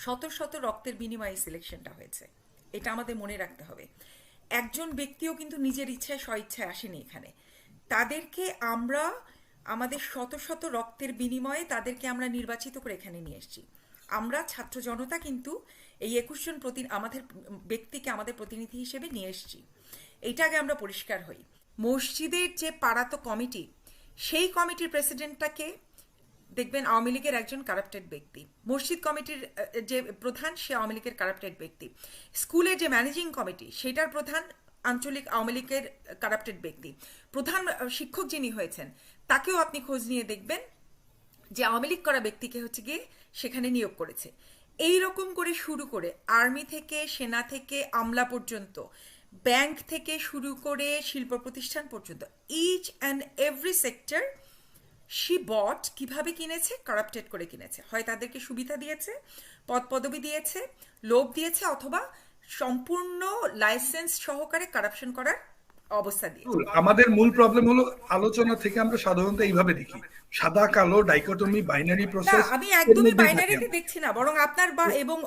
শত শত রক্তের বিনিময়ে সিলেকশনটা হয়েছে। এটা আমাদের মনে রাখতে হবে। একজন ব্যক্তিও কিন্তু নিজের ইচ্ছায় স্বইচ্ছায় আসেনি এখানে। তাদেরকে আমরা, আমাদের শত শত রক্তের বিনিময়ে তাদেরকে আমরা নির্বাচিত করে এখানে নিয়ে এসেছি। আমরা ছাত্র জনতা কিন্তু এই একুশ জন প্রতি, আমাদের ব্যক্তিকে আমাদের প্রতিনিধি হিসেবে নিয়ে এসেছি। এইটা আগে আমরা পরিষ্কার হই। মসজিদের যে পাড়াতো কমিটি, সেই কমিটির প্রেসিডেন্টটাকে দেখবেন আওয়ামী লীগের একজন কারাপ্টেড ব্যক্তি। মসজিদ কমিটির যে প্রধান, সে আওয়ামী লীগের কারাপ্টেড ব্যক্তি। স্কুলের যে ম্যানেজিং কমিটি সেটার প্রধান আঞ্চলিক আওয়ামী লীগের কারাপ্টেড ব্যক্তি। প্রধান শিক্ষক যিনি হয়েছেন, তাকেও আপনি খোঁজ নিয়ে দেখবেন যে আওয়ামী লীগ করা ব্যক্তিকে হচ্ছে গিয়ে সেখানে নিয়োগ করেছে। এই রকম করে শুরু করে আর্মি থেকে, সেনা থেকে, আমলা পর্যন্ত, ব্যাংক থেকে শুরু করে শিল্প প্রতিষ্ঠান পর্যন্ত ইচ অ্যান্ড এভরি সেক্টর সি বট কীভাবে কিনেছে? কারাপ্টেড করে কিনেছে। হয় তাদেরকে সুবিধা দিয়েছে পদ পদবি দিয়েছে লোভ দিয়েছে অথবা সম্পূর্ণ লাইসেন্স সহকারে কারাপশন করার অবস্থা দিয়েছে। আমাদের মূল প্রবলেম হলো আলোচনা থেকে আমরা সাধারণত এইভাবে দেখি। সাদা কালো ডাইকটমি বাইনারি প্রসেস আমি একদমই বাইনারিতে দেখছি না বরং আপনার বা এবং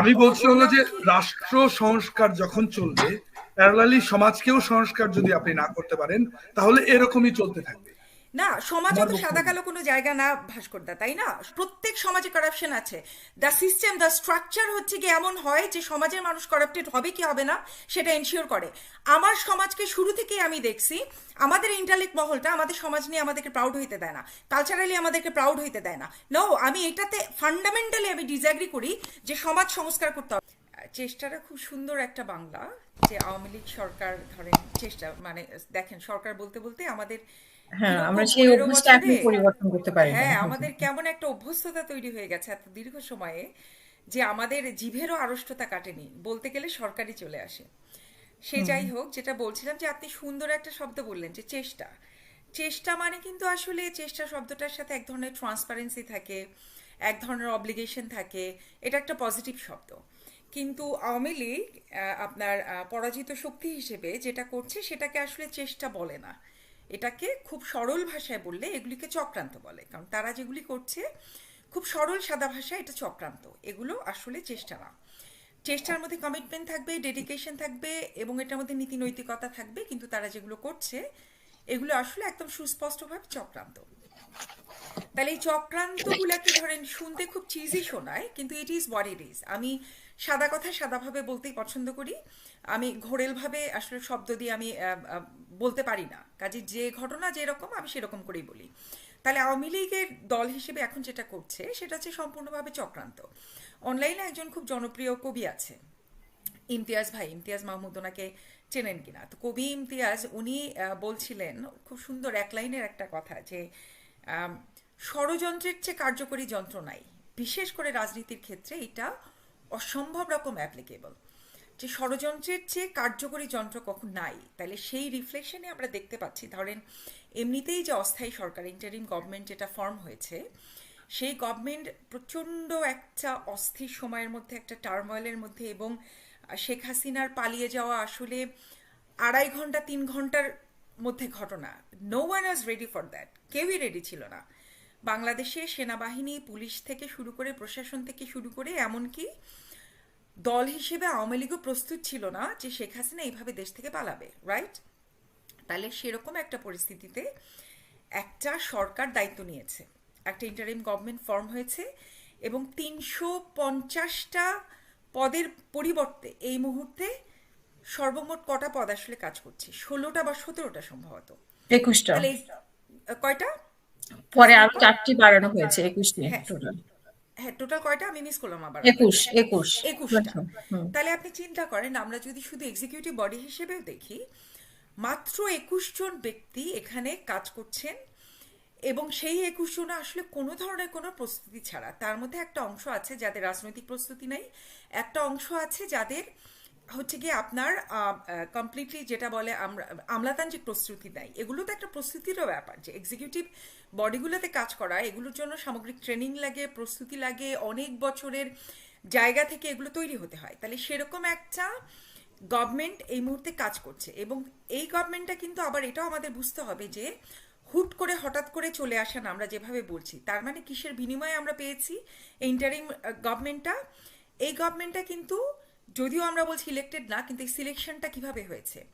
আমি বলছি হলো যে রাষ্ট্র সংস্কার যখন চলবে প্যারালালি সমাজকেও সংস্কার যদি আপনি না করতে পারেন তাহলে এরকমই চলতে থাকবে। না সমাজে তো সাদা কালো কোনো জায়গা না ভাস্করদা তাই না? প্রত্যেক সমাজে কারাপশন আছে। দ্য সিস্টেম দ্য স্ট্রাকচার হচ্ছে কি এমন হয় যে সমাজের মানুষ কারাপ্টেড হবে কি হবে না সেটা এনশিওর করে। আমার সমাজকে শুরু থেকেই আমি দেখছি আমাদের ইন্টালেক্ট মহলটা আমাদের সমাজ নিয়ে আমাদেরকে প্রাউড হইতে দেয় না। কালচারালি আমাদেরকে প্রাউড হইতে দেয় না। নো আমি এটাতে ফান্ডামেন্টালি আমি ডিসঅ্যাগ্রি করি যে সমাজ সংস্কার করতে হবে। চেষ্টাটা খুব সুন্দর একটা বাংলা যে আওয়ামী লীগ সরকার ধরেন চেষ্টা মানে দেখেন সরকার বলতে বলতে আমাদের হ্যাঁ আমরা সেই অভ্যাসটা এখন পরিবর্তন করতে পারি হ্যাঁ আমাদের কেমন একটা অভ্যস্ততা তৈরি হয়ে গেছে এত দীর্ঘ সময়ে যে আমাদের জিভেরও আড়ষ্টতা কাটেনি বলতে গেলে সরকারি চলে আসে। সে যাই হোক যেটা বলছিলাম যে আপনি সুন্দর একটা শব্দ বললেন যে চেষ্টা। চেষ্টা মানে কিন্তু আসলে চেষ্টা শব্দটার সাথে এক ধরনের ট্রান্সপারেন্সি থাকে এক ধরনের অব্লিগেশন থাকে এটা একটা পজিটিভ শব্দ। কিন্তু আওয়ামী লীগ আপনার পরাজিত শক্তি হিসেবে যেটা করছে সেটাকে আসলে চেষ্টা বলে না। এটাকে খুব সরল ভাষায় বললে এগুলিকে চক্রান্ত বলে। কারণ তারা যেগুলি করছে, খুব সরল সাদা ভাষায় এটা চক্রান্ত। এগুলো আসলে চেষ্টা না। চেষ্টার মধ্যে কমিটমেন্ট থাকবে ডেডিকেশন থাকবে এবং এটার মধ্যে নীতি নৈতিকতা থাকবে, কিন্তু তারা যেগুলো করছে, এগুলো আসলে একদম সুস্পষ্টভাবে চক্রান্ত। তাহলে এই চক্রান্তগুলোকে ধরেন শুনতে খুব চিজি শোনায়, কিন্তু it is what it is আমি সাদা কথা সাদাভাবে বলতেই পছন্দ করি। আমি ঘোরেলভাবে আসলে শব্দ দিয়ে আমি বলতে পারি না। কাজে যে ঘটনা যেরকম আমি সেরকম করেই বলি। তাহলে আওয়ামী লীগের দল হিসেবে এখন যেটা করছে, সেটা হচ্ছে সম্পূর্ণভাবে চক্রান্ত। অনলাইনে একজন খুব জনপ্রিয় কবি আছে, ইমতিয়াজ ভাই। ইমতিয়াজ মাহমুদ ওনাকে চেনেন কিনা? তো কবি ইমতিয়াজ, উনি বলছিলেন খুব সুন্দর এক লাইনের একটা কথা যে ষড়যন্ত্রের চেয়ে কার্যকরী যন্ত্র নাই বিশেষ করে রাজনীতির ক্ষেত্রে এটা অসম্ভব রকম অ্যাপ্লিকেবল যে ষড়যন্ত্রের চেয়ে কার্যকরী যন্ত্র কখন নাই, তাহলে সেই রিফ্লেকশনে আমরা দেখতে পাচ্ছি, ধরেন এমনিতেই যে অস্থায়ী সরকার ইন্টারিম গভর্নমেন্ট যেটা ফর্ম হয়েছে, সেই গভর্নমেন্ট প্রচণ্ড একটা অস্থির সময়ের মধ্যে, একটা টার্ময়েলের মধ্যে এবং শেখ হাসিনার পালিয়ে যাওয়া আসলে আড়াই ঘণ্টা, তিন ঘণ্টার মধ্যে ঘটনা। No one was ready for that কেউই রেডি ছিল না। বাংলাদেশে সেনাবাহিনী পুলিশ থেকে শুরু করে প্রশাসন থেকে শুরু করে এমনকি দল হিসেবে আওয়ামী লীগও প্রস্তুত ছিল না যে শেখ হাসিনা এইভাবে দেশ থেকে পালাবে রাইট তাহলে সেরকম একটা পরিস্থিতিতে একটা সরকার দায়িত্ব নিয়েছে একটা ইন্টারিম গভর্নমেন্ট ফর্ম হয়েছে এবং তিনশো পঞ্চাশটা পদের পরিবর্তে এই মুহূর্তে সর্বমোট কটা পদ আসলে কাজ করছে ষোলোটা বা সতেরোটা সম্ভবত। একুশটা। তাহলে কয়টা? পরে আরও চারটি বাড়ানো হয়েছে একুশটি হ্যাঁ। টোটাল হ্যাঁ টোটাল কয়টা? আমি মিস করলাম আবার। একুশ একুশ। একুশটা। তাহলে আপনি চিন্তা করেন আমরা যদি শুধু এক্সিকিউটিভ বডি হিসেবেও দেখি মাত্র একুশ জন ব্যক্তি এখানে কাজ করছেন এবং সেই একুশ জন আসলে কোনো ধরনের কোনো প্রস্তুতি ছাড়া তার মধ্যে একটা অংশ আছে যাদের রাজনৈতিক প্রস্তুতি নেই একটা অংশ আছে যাদের হচ্ছে গিয়ে আপনার কমপ্লিটলি যেটা বলে আমরা আমলাতান্ত্রিক প্রস্তুতি নাই এগুলো তো একটা প্রস্তুতিরও ব্যাপার যে এক্সিকিউটিভ বডিগুলোতে কাজ করা, এগুলোর জন্য সামগ্রিক ট্রেনিং লাগে, প্রস্তুতি লাগে, অনেক বছরের জায়গা থেকে এগুলো তৈরি হতে হয়। তাহলে সেরকম একটা গভর্নমেন্ট এই মুহূর্তে কাজ করছে এবং এই গভর্নমেন্টটা কিন্তু আবার এটাও আমাদের বুঝতে হবে যে হুট করে, হঠাৎ করে চলে আসা না আমরা যেভাবে বলছি, তার মানে কিসের বিনিময়ে আমরা পেয়েছি ইন্টারিম গভর্নমেন্টটা এই গভর্নমেন্টটা কিন্তু যদিও আমরা বলছি ইলেক্টেড না, কিন্তু এই সিলেকশনটা কীভাবে হয়েছে?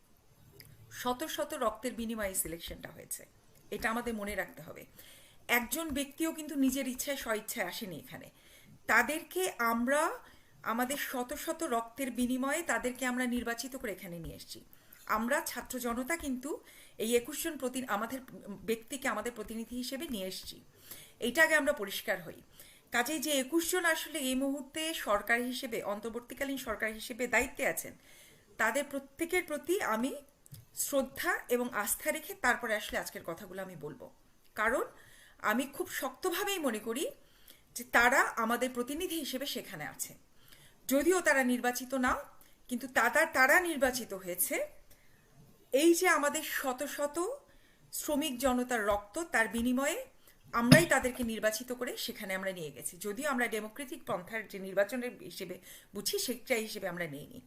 শত শত রক্তের বিনিময়ে সিলেকশনটা হয়েছে। এটা আমাদের মনে রাখতে হবে। একজন ব্যক্তিও কিন্তু নিজের ইচ্ছায়, স্বইচ্ছায় আসেনি এখানে। তাদেরকে আমরা, আমাদের শত শত রক্তের বিনিময়ে তাদেরকে আমরা নির্বাচিত করে এখানে নিয়ে এসেছি। আমরা ছাত্র জনতা কিন্তু এই একুশ জন প্রতি, আমাদের ব্যক্তিকে আমাদের প্রতিনিধি হিসেবে নিয়ে এসেছি। এইটা আগে আমরা পরিষ্কার হই। কাজেই যে একুশ জন আসলে এই মুহূর্তে সরকার হিসেবে, অন্তর্বর্তীকালীন সরকার হিসেবে দায়িত্বে আছেন, তাদের প্রত্যেকের প্রতি আমি শ্রদ্ধা এবং আস্থা রেখে তারপরে আসলে আজকের কথাগুলো আমি বলব। কারণ আমি খুব শক্তভাবেই মনে করি যে তারা আমাদের প্রতিনিধি হিসেবে সেখানে আছে। যদিও তারা নির্বাচিত না কিন্তু তারা তারা নির্বাচিত হয়েছে। এই যে আমাদের শত শত শ্রমিক জনতার রক্ত, তার বিনিময়ে আমরাই তাদেরকে নির্বাচিত করে সেখানে আমরা নিয়ে গেছি। যদিও আমরা ডেমোক্রেটিক পন্থার যে নির্বাচনের হিসেবে বুঝি সেটাই হিসেবে আমরা নিইনি।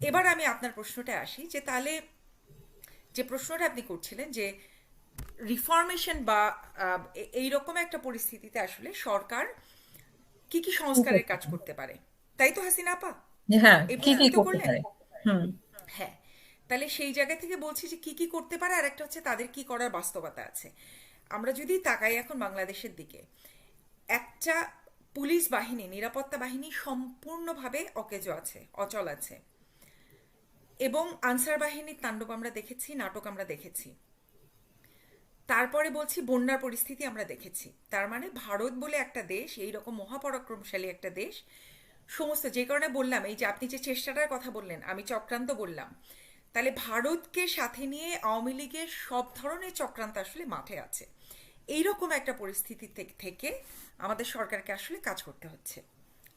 এবার আমি আপনার প্রশ্নটা আসি যে তাহলে যে প্রশ্নটা আপনি করছিলেন যে রিফর্মেশন বা আহ, এ- এইরকম একটা পরিস্থিতিতে আসলে সরকার কি কি সংস্কারের কাজ করতে পারে? তাই তো হাসিনা আপা? হ্যাঁ কি কি করতে পারে? হুম। হ্যাঁ তাহলে সেই জায়গা থেকে বলছি যে কি কি করতে পারে? আর একটা হচ্ছে তাদের কি করার বাস্তবতা আছে? আমরা যদি তাকাই এখন বাংলাদেশের দিকে, একটা পুলিশ বাহিনী, নিরাপত্তা বাহিনী সম্পূর্ণভাবে অকেজো আছে, অচল আছে। এবং আনসার বাহিনীর তাণ্ডব আমরা দেখেছি, নাটক আমরা দেখেছি। তারপরে বলছি বন্যার পরিস্থিতি আমরা দেখেছি। তার মানে ভারত বলে একটা দেশ, এই রকম মহাপরাক্রমশালী একটা দেশ, সমস্ত যে কারণে বললাম, এই যে আপনি যে চেষ্টাটার কথা বললেন, আমি চক্রান্ত বললাম তাহলে ভারতকে সাথে নিয়ে আওয়ামী লীগের সব ধরনের চক্রান্ত আসলে মাঠে আছে। এইরকম একটা পরিস্থিতি থেকে- আমাদের সরকারকে আসলে কাজ করতে হচ্ছে।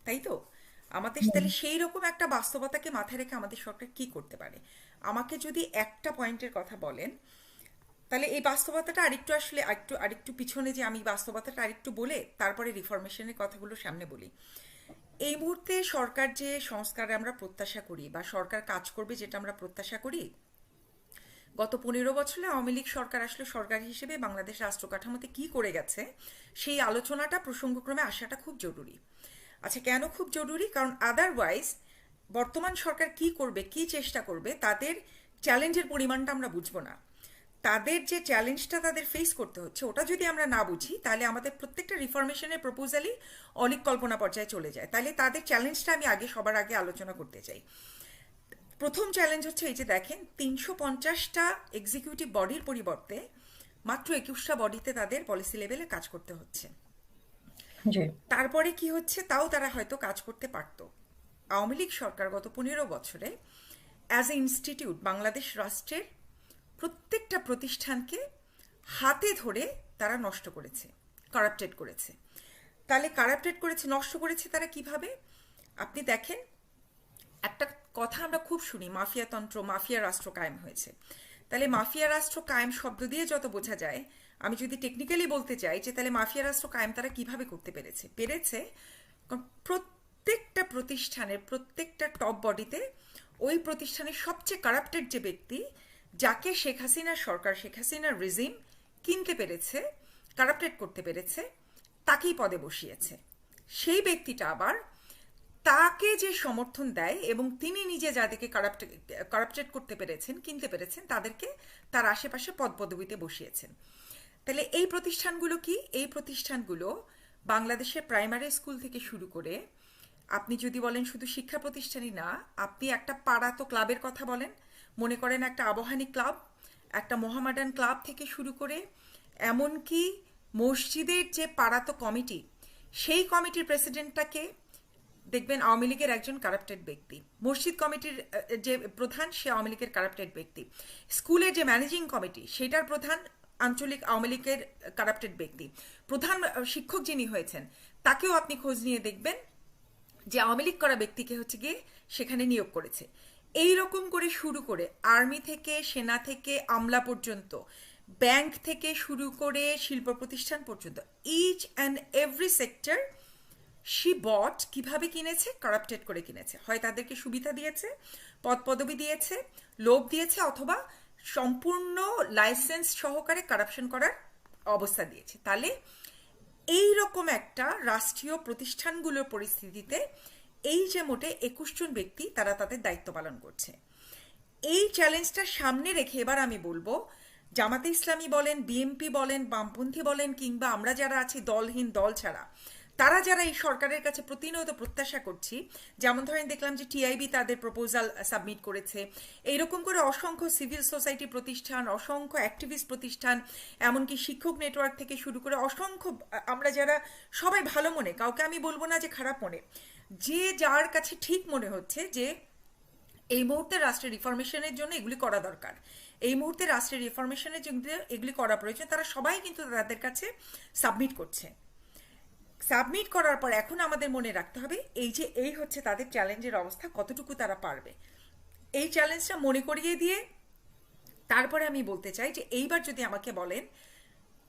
তাই তো? আমাদের তাহলে সেই রকম একটা বাস্তবতাকে মাথায় রেখে আমাদের সরকার কি করতে পারে? আমাকে যদি একটা পয়েন্টের কথা বলেন তাহলে এই বাস্তবতাটা আরেকটু আসলে আরেকটু আরেকটু পিছনে যে আমি বাস্তবতাটা আরেকটু বলে তারপরে রিফরমেশনের কথাগুলো সামনে বলি। এই মুহূর্তে সরকার যে সংস্কার আমরা প্রত্যাশা করি বা সরকার কাজ করবে যেটা আমরা প্রত্যাশা করি, গত পনেরো বছরে আওয়ামী লীগ সরকার আসলে সরকার হিসেবে বাংলাদেশ রাষ্ট্র কাঠামোতে কি করে গেছে, সেই আলোচনাটা প্রসঙ্গক্রমে আসাটা খুব জরুরি। আচ্ছা কেন খুব জরুরি? কারণ আদারওয়াইজ বর্তমান সরকার কি করবে, কি চেষ্টা করবে, তাদের চ্যালেঞ্জের পরিমাণটা আমরা বুঝব না। তাদের যে চ্যালেঞ্জটা তাদের ফেস করতে হচ্ছে ওটা যদি আমরা না বুঝি তাহলে আমাদের প্রত্যেকটা রিফরমেশনের প্রপোজালই অলিক কল্পনা পর্যায়ে চলে যায়। তাহলে তাদের চ্যালেঞ্জটা আমি আগে সবার আগে আলোচনা করতে চাই। প্রথম চ্যালেঞ্জ হচ্ছে এই যে দেখেন তিনশো পঞ্চাশটা এক্সিকিউটিভ বডির পরিবর্তে মাত্র একুশটা বডিতে তাদের পলিসি লেভেলে কাজ করতে হচ্ছে। তারপরে কি হচ্ছে? তাও তারা হয়তো কাজ করতে পারত। আওয়ামী লীগ সরকার গত পনেরো বছরে অ্যাজ এ ইনস্টিটিউট বাংলাদেশ রাষ্ট্রের প্রত্যেকটা প্রতিষ্ঠানকে হাতে ধরে তারা নষ্ট করেছে কারাপ্টেড করেছে। তাহলে কারাপ্টেড করেছে, নষ্ট করেছে তারা কীভাবে? আপনি দেখেন, একটা কথা আমরা খুব শুনি মাফিয়াতন্ত্র মাফিয়া রাষ্ট্র কায়েম হয়েছে। তাহলে মাফিয়া রাষ্ট্র কায়েম শব্দ দিয়ে যত বোঝা যায়, আমি যদি টেকনিক্যালি বলতে চাই যে তাহলে মাফিয়া রাষ্ট্র কায়েম তারা কীভাবে করতে পেরেছে? পেরেছে প্রত্যেকটা প্রতিষ্ঠানের, প্রত্যেকটা টপ বডিতে ওই প্রতিষ্ঠানের সবচেয়ে কারাপ্টেড যে ব্যক্তি যাকে শেখ হাসিনার সরকার, শেখ হাসিনার রিজিম কিনতে পেরেছে কারাপ্টেড করতে পেরেছে, তাকেই পদে বসিয়েছে। সেই ব্যক্তিটা আবার তাকে যে সমর্থন দেয় এবং তিনি নিজে যাদেরকে কারাপ্ট কারাপ্টেড করতে পেরেছেন, কিনতে পেরেছেন, তাদেরকে তার আশেপাশে পদ পদবিতে বসিয়েছেন। তাহলে এই প্রতিষ্ঠানগুলো কি? এই প্রতিষ্ঠানগুলো বাংলাদেশের প্রাইমারি স্কুল থেকে শুরু করে, আপনি যদি বলেন শুধু শিক্ষা প্রতিষ্ঠানই না, আপনি একটা পাড়া তো ক্লাবের কথা বলেন মনে করেন একটা আবহানী ক্লাব, একটা মোহামেডান ক্লাব থেকে শুরু করে এমনকি মসজিদের যে পাড়াতো কমিটি, সেই কমিটির প্রেসিডেন্টটাকে দেখবেন আওয়ামী লীগের একজন কারাপ্টেড ব্যক্তি। মসজিদ কমিটির যে প্রধান, সে আওয়ামী লীগের কারাপ্টেড ব্যক্তি। স্কুলের যে ম্যানেজিং কমিটি সেটার প্রধান আঞ্চলিক আওয়ামী লীগের কারাপ্টেড ব্যক্তি। প্রধান শিক্ষক যিনি হয়েছেন, তাকেও আপনি খোঁজ নিয়ে দেখবেন যে আওয়ামী লীগ করা ব্যক্তিকে হচ্ছে গিয়ে সেখানে নিয়োগ করেছে। এই রকম করে শুরু করে আর্মি থেকে, সেনা থেকে, আমলা পর্যন্ত, ব্যাংক থেকে শুরু করে শিল্প প্রতিষ্ঠান পর্যন্ত ইচ অ্যান্ড এভরি সেক্টর সি বট কীভাবে কিনেছে কারাপ্টেড করে কিনেছে। হয় তাদেরকে সুবিধা দিয়েছে, পদ পদবি দিয়েছে, লোভ দিয়েছে অথবা সম্পূর্ণ লাইসেন্স সহকারে কারাপশন করার অবস্থা দিয়েছে। তাহলে এই রকম একটা রাষ্ট্রীয় প্রতিষ্ঠানগুলোর পরিস্থিতিতে এই যে মোটে একুশ জন ব্যক্তি তারা তাদের দায়িত্ব পালন করছে। এই চ্যালেঞ্জটা সামনে রেখে এবার আমি বলব, জামাতে ইসলামী বলেন বিএমপি বলেন, বামপন্থী বলেন, কিংবা আমরা যারা আছি দলহীন দল ছাড়া, তারা যারা এই সরকারের কাছে প্রতিনিয়ত প্রত্যাশা করছি, যেমন ধরেন দেখলাম যে টিআইবি তাদের প্রপোজাল সাবমিট করেছে, এইরকম করে অসংখ্য সিভিল সোসাইটি প্রতিষ্ঠান, অসংখ্য অ্যাক্টিভিস্ট প্রতিষ্ঠান, এমনকি শিক্ষক নেটওয়ার্ক থেকে শুরু করে অসংখ্য, আমরা যারা সবাই ভালো মনে, কাউকে আমি বলব না যে খারাপ মনে যে যার কাছে ঠিক মনে হচ্ছে যে এই মুহূর্তে রাষ্ট্রের রিফরমেশনের জন্য এগুলি করা দরকার। এই মুহূর্তে রাষ্ট্রের রিফরমেশনের জন্য এগুলি করা প্রয়োজন। তারা সবাই কিন্তু তাদের কাছে সাবমিট করছে। সাবমিট করার পর এখন আমাদের মনে রাখতে হবে, এই যে এই হচ্ছে তাদের চ্যালেঞ্জের অবস্থা, কতটুকু তারা পারবে। এই চ্যালেঞ্জটা মনে করিয়ে দিয়ে তারপরে আমি বলতে চাই যে এইবার যদি আমাকে বলেন,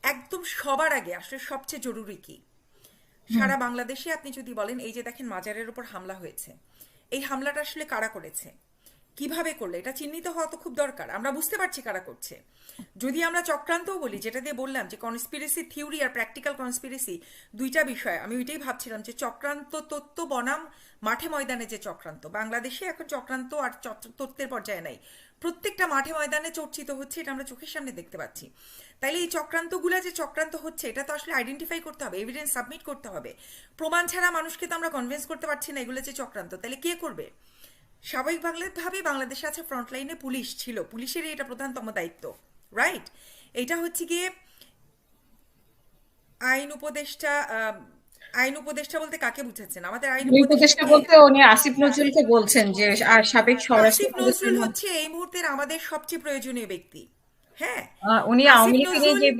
একদম সবার আগে আসলে সবচেয়ে জরুরি কি? সারা বাংলাদেশে আপনি যদি বলেন, এই যে দেখেন মাজারের উপর হামলা হয়েছে, এই হামলাটা আসলে কারা করেছে? কীভাবে করলে? এটা চিহ্নিত হওয়া তো খুব দরকার। আমরা বুঝতে পারছি কারা করছে। যদি আমরা চক্রান্তও বলি, যেটা দিয়ে বললাম যে কনস্পিরেসি থিওরি আর প্র্যাকটিক্যাল কনস্পিরেসি দুইটা বিষয়, আমি ওইটাই ভাবছিলাম যে চক্রান্ত তত্ত্ব বনাম, মাঠে ময়দানে যে চক্রান্ত। বাংলাদেশে এখন চক্রান্ত আর তত্ত্বের পর্যায়ে নাই। প্রত্যেকটা মাঠে ময়দানে চর্চিত হচ্ছে, এটা আমরা চোখের সামনে দেখতে পাচ্ছি। তাইলে এই চক্রান্তগুলো যে চক্রান্ত হচ্ছে, এটা তো আসলে আইডেন্টিফাই করতে হবে এভিডেন্স সাবমিট করতে হবে। প্রমাণ ছাড়া মানুষকে তো আমরা কনভিন্স করতে পারছি না এগুলো যে চক্রান্ত। তাহলে কে করবে? স্বাভাবিক স্বাভাবিকভাবে বাংলাদেশে আছে ফ্রন্টলাইনে পুলিশ ছিল, পুলিশেরই এটা প্রধানতম দায়িত্ব রাইট এটা হচ্ছে গিয়ে আইন উপদেষ্টা আইন উপদেষ্টা বলতে কাকে বুঝাচ্ছেন? আমাদের আইন উপদেষ্টা বলতে উনি আসিফ নজরুলকে বলছেন যে আর সাবেক স্বরাষ্ট্র আসিফ নজরুল হচ্ছে এই মুহূর্তের আমাদের সবচেয়ে প্রয়োজনীয় ব্যক্তি। হ্যাঁ? উনি আওয়ামী যে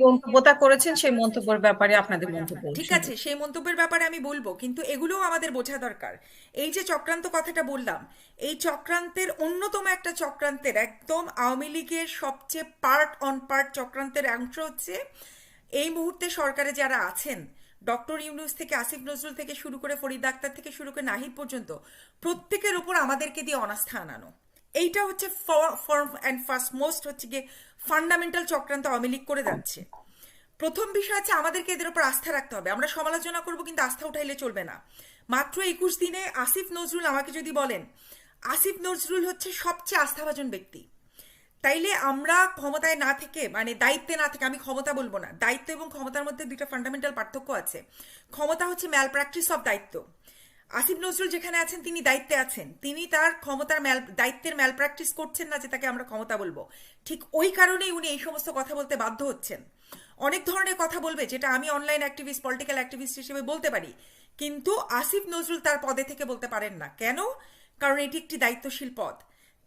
করেছেন সেই মন্তব্যের ব্যাপারে আপনাদের মন্তব্য ঠিক আছে সেই মন্তব্যের ব্যাপারে আমি বলব কিন্তু এগুলোও আমাদের বোঝা দরকার। এই যে চক্রান্ত কথাটা বললাম এই চক্রান্তের অন্যতম একটা চক্রান্তের একদম আওয়ামী লীগের সবচেয়ে পার্ট অন পার্ট চক্রান্তের অংশ হচ্ছে এই মুহূর্তে সরকারে যারা আছেন ডক্টর ইউনুস থেকে, আসিফ নজরুল থেকে শুরু করে ফরিদ আক্তার থেকে শুরু করে নাহিদ পর্যন্ত প্রত্যেকের ওপর আমাদেরকে দিয়ে অনাস্থা আনানো। এইটা হচ্ছে ফর্ম অ্যান্ড ফার্স্ট মোস্ট হচ্ছে গিয়ে ফান্ডামেন্টাল চক্রান্ত আওয়ামী করে যাচ্ছে। প্রথম বিষয় হচ্ছে আমাদেরকে এদের উপর আস্থা রাখতে হবে। আমরা সমালোচনা করব কিন্তু আস্থা উঠাইলে চলবে না। মাত্র একুশ দিনে আসিফ নজরুল আমাকে যদি বলেন, আসিফ নজরুল হচ্ছে সবচেয়ে আস্থাভাজন ব্যক্তি। তাইলে আমরা ক্ষমতায় না থেকে মানে দায়িত্বে না থেকে, আমি ক্ষমতা বলব না, দায়িত্ব এবং ক্ষমতার মধ্যে দুইটা ফান্ডামেন্টাল পার্থক্য আছে। ক্ষমতা হচ্ছে ম্যাল প্র্যাকটিস অফ দায়িত্ব। আসিফ নজরুল যেখানে আছেন, তিনি দায়িত্বে আছেন। তিনি তার ক্ষমতার ম্যাল দায়িত্বের ম্যাল প্র্যাকটিস করছেন না যে তাকে আমরা ক্ষমতা বলব। ঠিক ওই কারণেই উনি এই সমস্ত কথা বলতে বাধ্য হচ্ছেন। অনেক ধরনের কথা বলবে, যেটা আমি অনলাইন অ্যাক্টিভিস্ট পলিটিক্যাল অ্যাক্টিভিস্ট হিসেবে বলতে পারি। কিন্তু আসিফ নজরুল তার পদে থেকে বলতে পারেন না। কেন? কারণ এটি একটি দায়িত্বশীল পদ।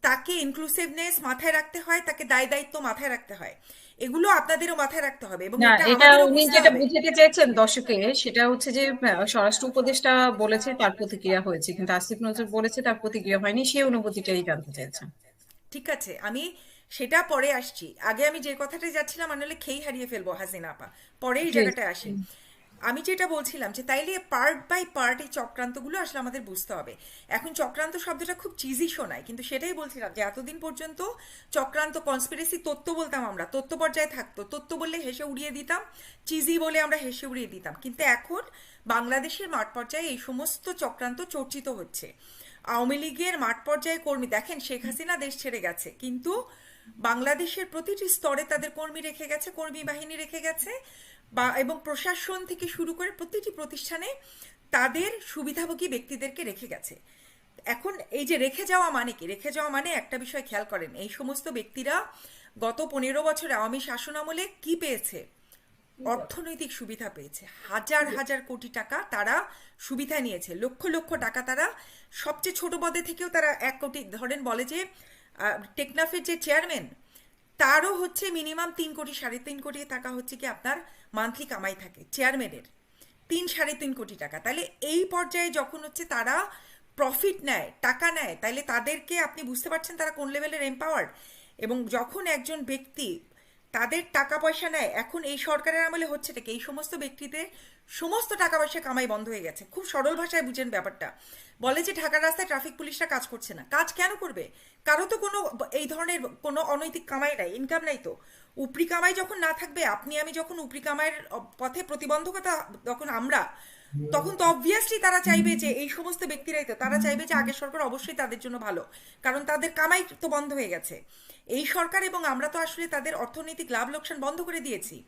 তাকে ইনক্লুসিভনেস মাথায় রাখতে হয় তাকে দায় দায়িত্ব মাথায় রাখতে হয়। এগুলো আপনাদেরও মাথায় রাখতে হবে এবং এটা উনি যেটা। বুঝাতে চেয়েছেন দর্শকে সেটা হচ্ছে যে স্বরাষ্ট্র উপদেষ্টা বলেছে তার প্রতিক্রিয়া হয়েছে। কিন্তু আসিফ নজরুল বলেছে তার প্রতিক্রিয়া হয়নি সেই অনুভূতিটাই জানতে চেয়েছেন ঠিক আছে আমি সেটা পরে আসছি। আগে আমি যে কথাটা যাচ্ছিলাম মানে হলে খেই হারিয়ে ফেলব হাসিনা আপা। পরে এই জি। জায়গাটায় আসি। আমি যেটা বলছিলাম যে তাইলে পার্ট বাই পার্ট এই চক্রান্তগুলো আসলে আমাদের বুঝতে হবে। এখন চক্রান্ত শব্দটা খুব চিজি শোনায়, কিন্তু সেটাই বলছিলাম যে এতদিন পর্যন্ত চক্রান্ত কনস্পিরেসি তত্ত্ব বলতাম আমরা। তত্ত্ব পর্যায়ে থাকতো। তত্ত্ব বললে হেসে উড়িয়ে দিতাম চিজি বলে আমরা হেসে উড়িয়ে দিতাম। কিন্তু এখন বাংলাদেশের মাঠ পর্যায়ে এই সমস্ত চক্রান্ত চর্চিত হচ্ছে। আওয়ামী লীগের মাঠ পর্যায়ে কর্মী, দেখেন শেখ হাসিনা দেশ ছেড়ে গেছে, কিন্তু বাংলাদেশের প্রতিটি স্তরে তাদের কর্মী রেখে গেছে, কর্মী বাহিনী রেখে গেছে। বা এবং প্রশাসন থেকে শুরু করে প্রতিটি প্রতিষ্ঠানে তাদের সুবিধাভোগী ব্যক্তিদেরকে রেখে গেছে। এখন এই যে রেখে যাওয়া মানে কি? রেখে যাওয়া মানে একটা বিষয় খেয়াল করেন, এই সমস্ত ব্যক্তিরা গত পনেরো বছর আওয়ামী শাসন আমলে কি পেয়েছে? অর্থনৈতিক সুবিধা পেয়েছে। হাজার হাজার কোটি টাকা তারা সুবিধা নিয়েছে। লক্ষ লক্ষ টাকা তারা সবচেয়ে ছোট পদে থেকেও তারা এক কোটি, ধরেন বলে যে টেকনাফের যে চেয়ারম্যান তারও হচ্ছে মিনিমাম তিন কোটি, সাড়ে তিন কোটি টাকা হচ্ছে কি আপনার মান্থলি কামাই থাকে চেয়ারম্যানের তিন, সাড়ে তিন কোটি টাকা। তাহলে এই পর্যায়ে যখন হচ্ছে তারা প্রফিট নেয়, টাকা নেয়, তাহলে তাদেরকে আপনি বুঝতে পারছেন তারা কোন লেভেলের এম্পাওয়ার্ড এবং যখন একজন ব্যক্তি তাদের টাকা পয়সা নেয়, এখন এই সরকারের আমলে হচ্ছে এই সমস্ত ব্যক্তিদের সমস্ত টাকা পয়সা কামাই বন্ধ হয়ে গেছে। খুব সরল ভাষায় বুঝেন ব্যাপারটা। বলে যে ঢাকার রাস্তায় ট্রাফিক পুলিশরা কাজ করছে না। কাজ কেন করবে? কারও তো কোনো এই ধরনের কোনো অনৈতিক কামাই নাই ইনকাম নাই তো। উপরি কামাই যখন না থাকবে, আপনি আমি যখন উপরি কামাইয়ের পথে প্রতিবন্ধকতা যখন আমরা, তখন তো অবভিয়াসলি তারা চাইবে যে এই সমস্ত ব্যক্তিরাই তো, তারা চাইবে যে আগের সরকার অবশ্যই তাদের জন্য ভালো। কারণ তাদের কামাই তো বন্ধ হয়ে গেছে। এই সরকার এবং আমরা তো আসলে তাদের অর্থনৈতিক লাভ লোকসান বন্ধ করে দিয়েছি।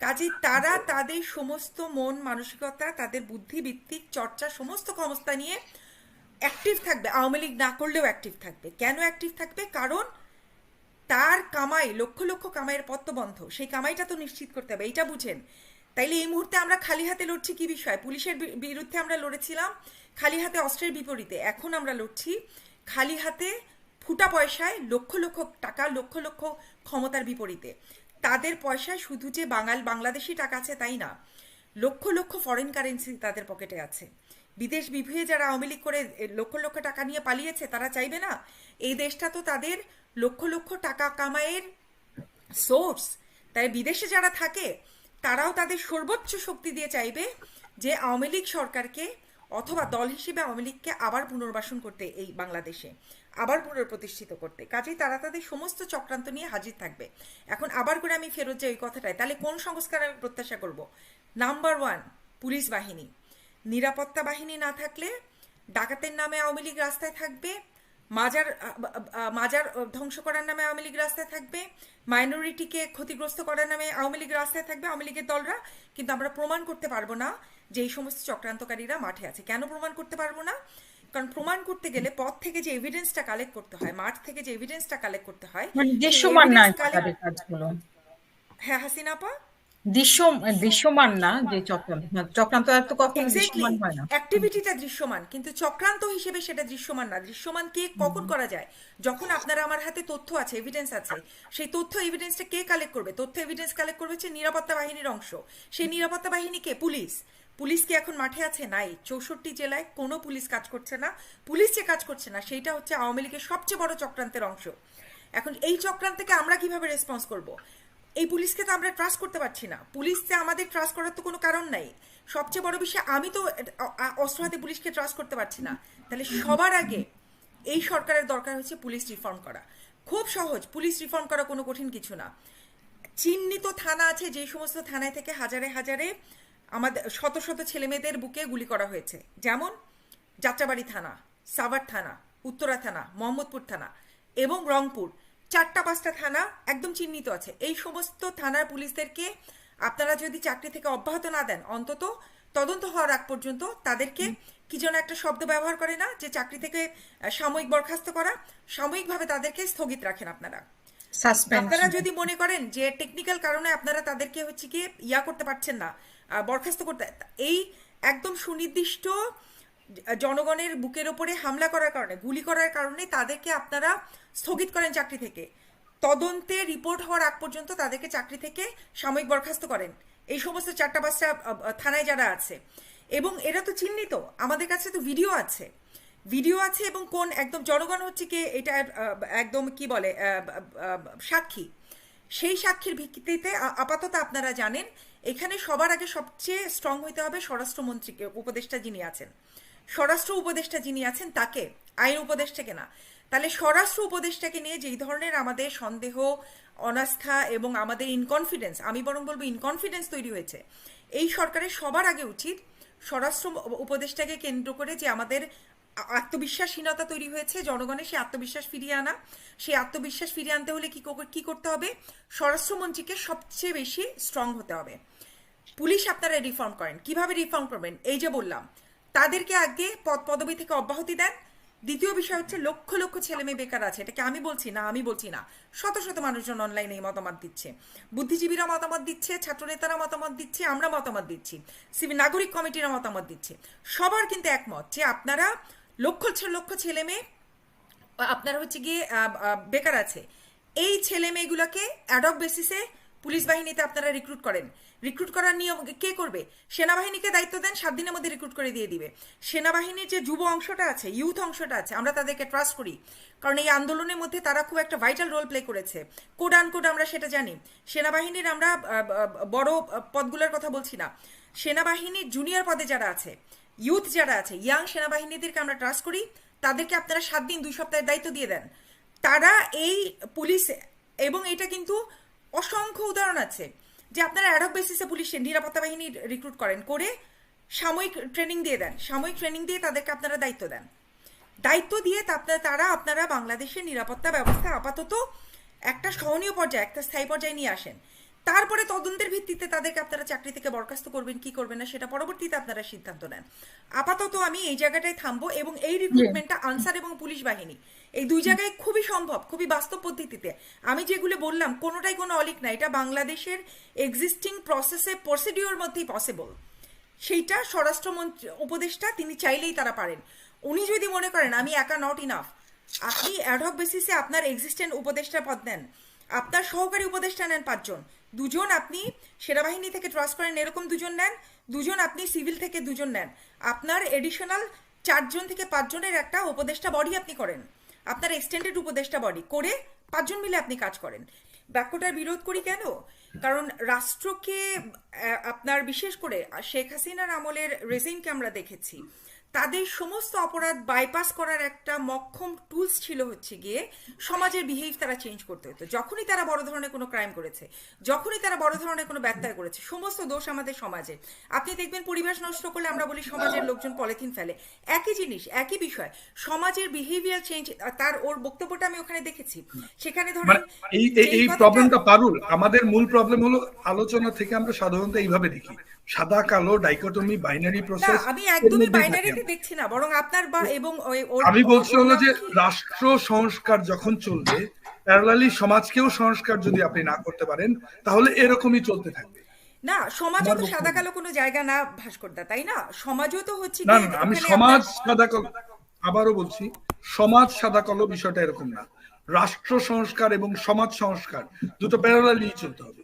কাজেই তারা তাদের সমস্ত মন, মানসিকতা, তাদের বুদ্ধিভিত্তিক চর্চা সমস্ত ক্ষমতা নিয়ে অ্যাক্টিভ থাকবে। আওয়ামী লীগ না করলেও অ্যাক্টিভ থাকবে। কেন অ্যাক্টিভ থাকবে? কারণ তার কামাই, লক্ষ লক্ষ কামাইয়ের পথ তো বন্ধ। সেই কামাইটা তো নিশ্চিত করতে হবে। এইটা বুঝেন। তাইলে এই মুহূর্তে আমরা খালি হাতে লড়ছি কি বিষয়? পুলিশের বিরুদ্ধে আমরা লড়েছিলাম, খালি হাতে অস্ত্রের বিপরীতে। এখন আমরা লড়ছি খালি হাতে ফুটা পয়সায় লক্ষ লক্ষ টাকা, লক্ষ লক্ষ ক্ষমতার বিপরীতে। তাদের পয়সায় শুধু যে বাঙাল, বাংলাদেশি টাকা আছে তাই না? লক্ষ লক্ষ ফরেন কারেন্সি তাদের পকেটে আছে। বিদেশ বিভুয়ে যারা আওয়ামী লীগ করে লক্ষ লক্ষ টাকা নিয়ে পালিয়েছে, তারা চাইবে না? এই দেশটা তো তাদের লক্ষ লক্ষ টাকা কামাইয়ের সোর্স তাই বিদেশে যারা থাকে, তারাও তাদের সর্বোচ্চ শক্তি দিয়ে চাইবে যে আওয়ামী লীগ সরকারকে অথবা দল হিসেবে আওয়ামী লীগকে আবার পুনর্বাসন করতে এই বাংলাদেশে, আবার পুনর্প্রতিষ্ঠিত করতে। কাজেই তারা তাদের সমস্ত চক্রান্ত নিয়ে হাজির থাকবে। এখন আবার করে আমি ফেরত যাই ওই কথাটায়। তাহলে কোন সংস্কার আমি প্রত্যাশা করব? নাম্বার ওয়ান পুলিশ বাহিনী। নিরাপত্তা বাহিনী না থাকলে ডাকাতের নামে আওয়ামী লীগ রাস্তায় থাকবে, মাজার মাজার ধ্বংস করার নামে আওয়ামী লীগ রাস্তায় থাকবে মাইনরিটিকে ক্ষতিগ্রস্ত করার নামে আওয়ামী লীগ রাস্তায় থাকবে আওয়ামী লীগের দলরা, কিন্তু আমরা প্রমাণ করতে পারব না যে এই সমস্ত চক্রান্তকারীরা মাঠে আছে। কেন প্রমাণ করতে পারব না? কারণ প্রমাণ করতে গেলে পথ থেকে যে এভিডেন্সটা কালেক্ট করতে হয় মাঠ থেকে যে এভিডেন্সটা কালেক্ট করতে হয় মানে দৃশ্যমান না হ্যাঁ হাসিনা আপা? দৃশ্যমান না যে চক্রান্ত তো কখনো দৃশ্যমান হয় না। অ্যাক্টিভিটিটা দৃশ্যমান কিন্তু চক্রান্ত হিসেবে সেটা দৃশ্যমান না। দৃশ্যমান কে কখন করা যায়? যখন আপনারা আমার হাতে তথ্য আছে এভিডেন্স আছে সেই তথ্য এভিডেন্সটা কে কালেক্ট করবে? তথ্য এভিডেন্স কালেক্ট করবে হচ্ছে নিরাপত্তা বাহিনীর অংশ। সেই নিরাপত্তা বাহিনী কে? পুলিশ। পুলিশ কি এখন মাঠে আছে? নাই। চৌষট্টি জেলায় কোনো পুলিশ কাজ করছে না। পুলিশ যে কাজ করছে না, সেইটা হচ্ছে আওয়ামী লীগের সবচেয়ে বড় চক্রান্তের অংশ। এখন এই চক্রান্তকে আমরা কীভাবে রেসপন্স করব? এই পুলিশকে তো আমরা ট্রাস্ট করতে পারছি না। পুলিশকে আমাদের ট্রাস্ট করার তো কোনো কারণ নাই। সবচেয়ে বড় বিষয়, আমি তো অস্ত্র হাতে পুলিশকে ট্রাস্ট করতে পারছি না। তাহলে সবার আগে এই সরকারের দরকার হচ্ছে পুলিশ রিফর্ম করা। খুব সহজ, পুলিশ রিফর্ম করা কোনো কঠিন কিছু না। চিহ্নিত থানা আছে, যে সমস্ত থানায় থেকে হাজারে হাজারে আমাদের শত শত ছেলেমেয়েদের বুকে গুলি করা হয়েছে। যেমন যাত্রাবাড়ি থানা সাভার থানা উত্তরা থানা মোহাম্মদপুর থানা এবং রংপুর। চারটা পাঁচটা থানা একদম চিহ্নিত আছে। এই সমস্ত থানার পুলিশদেরকে আপনারা যদি চাকরি থেকে অব্যাহত না দেন অন্তত তদন্ত হওয়ার আগ পর্যন্ত তাদেরকে কি যেন একটা শব্দ ব্যবহার করে না যে চাকরি থেকে সাময়িক বরখাস্ত করা সাময়িকভাবে তাদেরকে স্থগিত রাখেন আপনারা। আপনারা যদি মনে করেন যে টেকনিক্যাল কারণে আপনারা তাদেরকে হচ্ছে কি ইয়া করতে পারছেন না বরখাস্ত করতে, এই একদম সুনির্দিষ্ট জনগণের বুকের ওপরে হামলা করার কারণে, গুলি করার কারণে তাদেরকে আপনারা স্থগিত করেন চাকরি থেকে। তদন্তে রিপোর্ট হওয়ার আগ পর্যন্ত তাদেরকে চাকরি থেকে সাময়িক বরখাস্ত করেন। এই সমস্ত চারটা পাঁচটা থানায় যারা আছে। এবং এরা তো চিহ্নিত, আমাদের কাছে তো ভিডিও আছে। ভিডিও আছে এবং কোন, একদম জনগণ হচ্ছে কি, এটা একদম কি বলে সাক্ষী। সেই সাক্ষীর ভিত্তিতে আপাতত আপনারা জানেন, এখানে সবার আগে সবচেয়ে স্ট্রং হইতে হবে স্বরাষ্ট্রমন্ত্রীকে, উপদেষ্টা যিনি আছেন। স্বরাষ্ট্র উপদেষ্টা যিনি আছেন, তাকে, আইন উপদেষ্টাকে না। তাহলে স্বরাষ্ট্র উপদেষ্টাকে নিয়ে যেই ধরনের আমাদের সন্দেহ, অনাস্থা এবং আমাদের ইনকনফিডেন্স আমি বরং বলব ইনকনফিডেন্স তৈরি হয়েছে, এই সরকারের সবার আগে উচিত স্বরাষ্ট্র উপদেষ্টাকে কেন্দ্র করে যে আমাদের আত্মবিশ্বাসহীনতা তৈরি হয়েছে জনগণের সেই আত্মবিশ্বাস ফিরিয়ে আনা। সেই আত্মবিশ্বাস ফিরিয়ে আনতে হলে কি কো- করতে হবে? স্বরাষ্ট্রমন্ত্রীকে সবচেয়ে বেশি স্ট্রং হতে হবে। পুলিশ আপনারা রিফর্ম করেন। কীভাবে রিফর্ম করবেন? এই যে বললাম, তাদেরকে আগে পদ পদবি থেকে অব্যাহতি দেন। দ্বিতীয় বিষয় হচ্ছে লক্ষ লক্ষ ছেলে মেয়ে বেকার আছে। এটাকে আমি বলছি না, আমি বলছি না। শত শত মানুষজন অনলাইনে এই মতামত দিচ্ছে। বুদ্ধিজীবীরা মতামত দিচ্ছে, ছাত্রনেতারা মতামত দিচ্ছে, আমরা মতামত দিচ্ছি। সিভিল নাগরিক কমিটিরা মতামত দিচ্ছে। সবার কিন্তু একমত যে আপনারা লক্ষ লক্ষ ছেলে মেয়ে আপনার হচ্ছে গিয়ে বেকার আছে। এই ছেলে মেয়েগুলোকে অ্যাডক বেসিসে পুলিশ বাহিনীতে আপনারা রিক্রুট করেন। রিক্রুট করার নিয়ম কে করবে? সেনাবাহিনীকে দায়িত্ব দেন, সাত দিনের মধ্যে রিক্রুট করে দিয়ে দিবে। সেনাবাহিনীর যে যুব অংশটা আছে ইউথ অংশটা আছে, আমরা তাদেরকে ট্রাস্ট করি। কারণ এই আন্দোলনের মধ্যে তারা খুব একটা ভাইটাল রোল প্লে করেছে। কোড আন কোড আমরা সেটা জানি। সেনাবাহিনীর আমরা বড় পদগুলোর কথা বলছি না। সেনাবাহিনীর জুনিয়র পদে যারা আছে ইউথ যারা আছে ইয়াং সেনাবাহিনীদেরকে আমরা ট্রাস্ট করি, তাদেরকে আপনারা সাত দিন, দুই সপ্তাহের দায়িত্ব দিয়ে দেন। তারা এই পুলিশ এবং এটা কিন্তু অসংখ্য উদাহরণ আছে, যে আপনারা অ্যাডক বেসিসে পুলিশের নিরাপত্তা বাহিনী রিক্রুট করেন, করে সাময়িক ট্রেনিং দিয়ে দেন। সাময়িক ট্রেনিং দিয়ে তাদেরকে আপনারা দায়িত্ব দেন। দায়িত্ব দিয়ে তারা আপনারা বাংলাদেশের নিরাপত্তা ব্যবস্থা আপাতত একটা সহনীয় পর্যায়ে, একটা স্থায়ী পর্যায়ে নিয়ে আসেন। তারপরে তদন্তের ভিত্তিতে তাদেরকে আপনারা চাকরি থেকে বরখাস্ত করবেন কি করবেন না সেটা পরবর্তীতে আপনারা সিদ্ধান্ত নেন। আপাতত আমি এই জায়গাটায় থামবো এবং এই রিক্রুটমেন্টটা আনসার এবং পুলিশ বাহিনী। এই দুই জায়গায় খুবই সম্ভব খুবই বাস্তব পদ্ধতিতে। আমি যেগুলো বললাম কোনোটাই কোনো অলিক না এটা বাংলাদেশের এক্সিস্টিং প্রসেসে প্রসিডিওর মধ্যেই পসিবল সেইটা স্বরাষ্ট্রমন্ত্রী উপদেষ্টা তিনি চাইলেই তারা পারেন। উনি যদি মনে করেন আমি একা নট ইনাফ আপনি অ্যাডহক বেসিসে আপনার এক্সিস্টেন্ট উপদেষ্টা পদ নেন। আপনার সহকারী উপদেষ্টা নেন পাঁচজন। দুজন আপনি সেনাবাহিনী থেকে ট্রাস্ট করেন, এরকম দুজন নেন। দুজন আপনি সিভিল থেকে দুজন নেন। আপনার এডিশনাল চারজন থেকে পাঁচজনের একটা উপদেষ্টা বডি আপনি করেন। আপনার এক্সটেন্ডেড উপদেষ্টা বডি করে পাঁচজন মিলে আপনি কাজ করেন। বাক্যটার বিরোধ করি কেন? কারণ রাষ্ট্রকে আপনার বিশেষ করে শেখ হাসিনার আমলের রেজিমকে আমরা দেখেছি। তাদের সমস্ত অপরাধ বাইপাস করার একটা মক্ষম টুলস ছিল হচ্ছে গিয়ে সমাজের বিহেভ তারা চেঞ্জ করতে হতো। যখনই তারা বড় ধরনের কোনো ক্রাইম করেছে যখনই তারা বড় ধরনের কোনো ব্যত্যয় করেছে সমস্ত দোষ আমাদের সমাজে। আপনি দেখবেন পরিবেশ নষ্ট করলে আমরা বলি সমাজের লোকজন পলিথিন ফেলে। একই জিনিস একই বিষয় সমাজের বিহেভিয়ার চেঞ্জ তার ওর বক্তব্যটা আমি ওখানে দেখেছি। সেখানে মানে ধরেন এই এই- এই প্রবলেমটা পারুল। আমাদের মূল প্রবলেম হলো আলোচনা থেকে আমরা সাধারণত এইভাবে দেখি। সাদা কালো ডাইকোটমি বাইনারি প্রসেস আমি একদমই বাইনারিতে দেখছি না বরং আপনার বা এবং আমি বলছি হলো যে রাষ্ট্র সংস্কার যখন চলবে প্যারালালি সমাজকেও সংস্কার যদি আপনি না করতে পারেন তাহলে এরকমই চলতে থাকবে। না সমাজও তো সাদা কালো কোনো জায়গা না ভাস্করদা তাই না? সমাজও তো হচ্ছে না না আমি সমাজ সাদা কালো আবারও বলছি সমাজ সাদা কালো বিষয়টা এরকম না। রাষ্ট্র সংস্কার এবং সমাজ সংস্কার দুটো প্যারালালি চলতে হবে।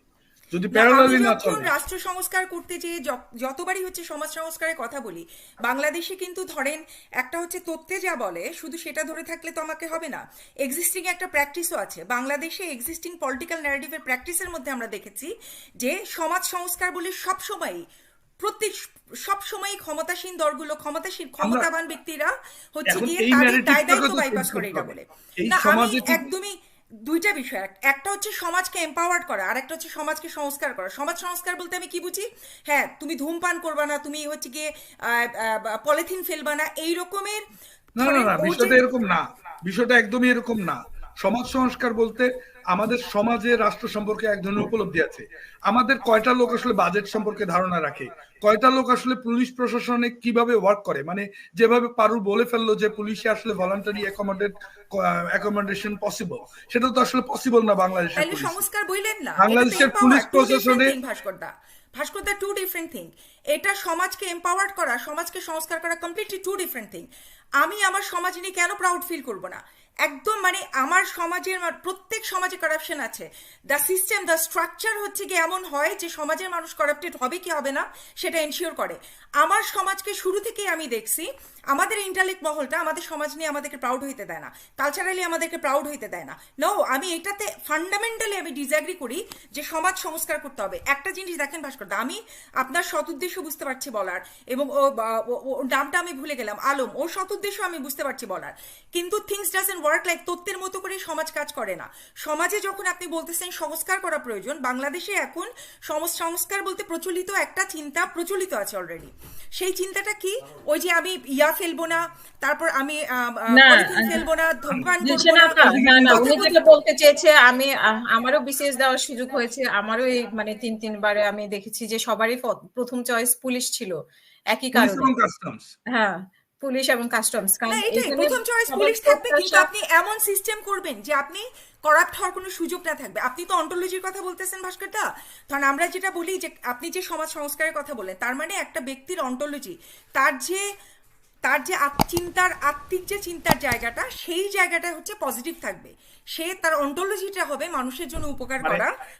যদি প্যারালালি না চলে। রাষ্ট্র সংস্কার করতে য- যতবারই হচ্ছে সমাজ সংস্কারের কথা বলি বাংলাদেশে কিন্তু ধরেন একটা হচ্ছে তথ্যে যা বলে শুধু সেটা ধরে থাকলে তো আমাকে হবে না। এক্সিস্টিং একটা প্র্যাকটিসও আছে। বাংলাদেশে এক্সিস্টিং পলিটিক্যাল ন্যারেটিভের প্র্যাকটিসের মধ্যে আমরা দেখেছি যে সমাজ সংস্কার বলে সবসময়ই প্রত্যেক সব সময় ক্ষমতাসীন দলগুলো ক্ষমতাসীন ক্ষমতাবান ব্যক্তিরা হচ্ছে গিয়ে তাদের দায় দায়িত্ব বাইপাস করে এটা বলে। না আমি একদমই দুইটা বিষয় এক- একটা হচ্ছে সমাজকে এম্পাওয়ার্ড করা আর একটা হচ্ছে সমাজকে সংস্কার করা। সমাজ সংস্কার বলতে আমি কি বুঝি? হ্যাঁ তুমি ধূমপান করবা না তুমি হচ্ছে গিয়ে পলিথিন ফেলবা না এই রকমের না না না বিষয়টা এরকম না। বিষয়টা একদমই এরকম না। সমাজ সংস্কার বলতে আমাদের সমাজে রাষ্ট্র সম্পর্কে এক ধরনের উপলব্ধি আছে। আমাদের কয়টা লোক আসলে বাজেট সম্পর্কে ধারণা রাখে? কয়টা লোক আসলে পুলিশ প্রশাসনে কীভাবে ওয়ার্ক করে? মানে যেভাবে পারুল বলে ফেলল যে পুলিশে আসলে ভলান্টারি অ্যাকোমোডেট অ্যাকোমোডেশন পসিবল সেটা তো আসলে পসিবল না বাংলাদেশের সংস্কার বইলেন না। বাংলাদেশের পুলিশ প্রশাসনে- ভাস্করদা। টু ডিফারেন্ট থিং এটা সমাজকে এম্পাওয়ার্ড করা সমাজকে সংস্কার করা কমপ্লিটলি টু ডিফারেন্ট থিং আমি আমার সমাজ নিয়ে কেন প্রাউড ফিল করব না? একদম মানে আমার সমাজের প্রত্যেক সমাজে করাপশন আছে। দ্য সিস্টেম দ্য স্ট্রাকচার হচ্ছে কি এমন হয় যে সমাজের মানুষ করাপ্টেড হবে কি হবে না, সেটা এনশিওর করে। আমার সমাজকে শুরু থেকেই আমি দেখছি আমাদের ইন্টালেক্ট মহলটা আমাদের সমাজ নিয়ে আমাদেরকে প্রাউড হইতে দেয় না। কালচারালি আমাদেরকে প্রাউড হইতে দেয় না। নো আমি এটাতে ফান্ডামেন্টালি আমি ডিসঅ্যাগ্রি করি যে সমাজ সংস্কার করতে হবে। একটা জিনিস দেখেন ভাস্করদা আমি আপনার সৎ উদ্দেশ্য বুঝতে পারছি বলার এবং ও ও- ও- নামটা আমি ভুলে গেলাম, আলম, ওর সৎ উদ্দেশ্য আমি বুঝতে পারছি বলার। কিন্তু থিংস ডাজেন্ট ওয়ার্ক লাইক তত্ত্বের মতো করে সমাজ কাজ করে না। সমাজে যখন আপনি বলতেছেন সংস্কার করা প্রয়োজন, বাংলাদেশে এখন সংস্কার বলতে প্রচলিত একটা চিন্তা প্রচলিত আছে অলরেডি সেই চিন্তাটা কি? ওই যে আমি ইয়া ফেলব না তারপর আমি ফেলব না ধূমপান উনি যেটা বলতে চেয়েছে আমি আমারও বিসিএস দেওয়ার সুযোগ হয়েছে আমারও এই মানে তিন তিনবারে আমি দেখেছি যে সবারই প্রথম চয়েস পুলিশ ছিল একই কারণে। হ্যাঁ পুলিশ এবং কাস্টমস প্রথম চয়েস পুলিশ থাকবে কিন্তু আপনি এমন সিস্টেম করবেন যে আপনি করাপ্ট হওয়ার কোনো সুযোগ না থাকবে। আপনি তো অন্টোলজির কথা বলতেছেন ভাস্করদা। কারণ আমরা যেটা বলি যে আপনি যে সমাজ সংস্কারের কথা বলেন তার মানে একটা ব্যক্তির অন্টোলজি তার যে তার যে চিন্তার আত্মিক যে চিন্তার জায়গাটা সেই জায়গাটা হচ্ছে পজিটিভ থাকবে। সে তার অন্টোলজিটা হবে মানুষের জন্য উপকার মানে করা।